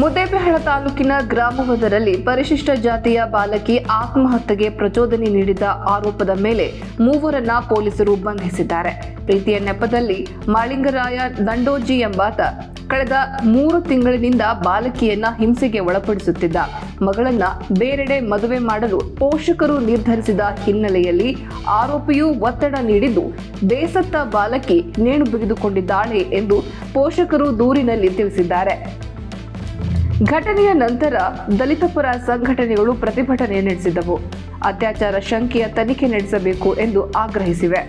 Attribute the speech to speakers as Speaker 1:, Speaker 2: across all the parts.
Speaker 1: ಮುದ್ದೇಬಿಹಾಳ ತಾಲೂಕಿನ ಗ್ರಾಮವೊಂದರಲ್ಲಿ ಪರಿಶಿಷ್ಟ ಜಾತಿಯ ಬಾಲಕಿ ಆತ್ಮಹತ್ಯೆಗೆ ಪ್ರಚೋದನೆ ನೀಡಿದ ಆರೋಪದ ಮೇಲೆ ಮೂವರನ್ನ ಪೊಲೀಸರು ಬಂಧಿಸಿದ್ದಾರೆ. ಪ್ರೀತಿಯ ನೆಪದಲ್ಲಿ ಮಾಳಿಂಗರಾಯ ದಂಡೋಜಿ ಎಂಬಾತ ಕಳೆದ ಮೂರು ತಿಂಗಳಿನಿಂದ ಬಾಲಕಿಯನ್ನ ಹಿಂಸೆಗೆ ಒಳಪಡಿಸುತ್ತಿದ್ದ. ಮಗಳನ್ನ ಬೇರೆಡೆ ಮದುವೆ ಮಾಡಲು ಪೋಷಕರು ನಿರ್ಧರಿಸಿದ ಹಿನ್ನೆಲೆಯಲ್ಲಿ ಆರೋಪಿಯು ಒತ್ತಡ ನೀಡಿದ್ದು, ಬೇಸತ್ತ ಬಾಲಕಿ ನೇಣು ಬಿಗಿದುಕೊಂಡಿದ್ದಾಳೆ ಎಂದು ಪೋಷಕರು ದೂರಿನಲ್ಲಿ ತಿಳಿಸಿದ್ದಾರೆ. ಘಟನೆಯ ನಂತರ ದಲಿತ ಪರ ಸಂಘಟನೆಗಳು ಪ್ರತಿಭಟನೆ ನಡೆಸಿದವು. ಅತ್ಯಾಚಾರ ಶಂಕೆಯ ತನಿಖೆ ನಡೆಸಬೇಕು ಎಂದು ಆಗ್ರಹಿಸಿವೆ.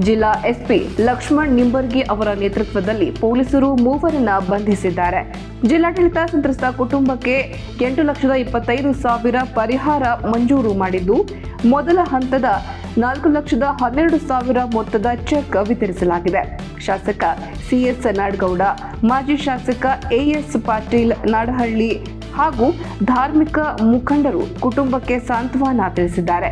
Speaker 1: ಜಿಲ್ಲಾ ಎಸ್ಪಿ ಲಕ್ಷ್ಮಣ್ ನಿಂಬರ್ಗಿ ಅವರ ನೇತೃತ್ವದಲ್ಲಿ ಪೊಲೀಸರು ಮೂವರನ್ನ ಬಂಧಿಸಿದ್ದಾರೆ. ಜಿಲ್ಲಾಡಳಿತ ಸಂತ್ರಸ್ತ ಕುಟುಂಬಕ್ಕೆ ಎಂಟು ಲಕ್ಷದ ಇಪ್ಪತ್ತೈದು ಸಾವಿರ ಪರಿಹಾರ ಮಂಜೂರು ಮಾಡಿದ್ದು, ಮೊದಲ ಹಂತದ ನಾಲ್ಕು ಲಕ್ಷದ ಹನ್ನೆರಡು ಸಾವಿರ ಮೊತ್ತದ ಚೆಕ್ ವಿತರಿಸಲಾಗಿದೆ. ಶಾಸಕ ಸಿಎಸ್ ನಾಡಗೌಡ, ಮಾಜಿ ಶಾಸಕ ಎಎಸ್ ಪಾಟೀಲ್ ನಾಡಹಳ್ಳಿ ಹಾಗೂ ಧಾರ್ಮಿಕ ಮುಖಂಡರು ಕುಟುಂಬಕ್ಕೆ ಸಾಂತ್ವನ ತಿಳಿಸಿದ್ದಾರೆ.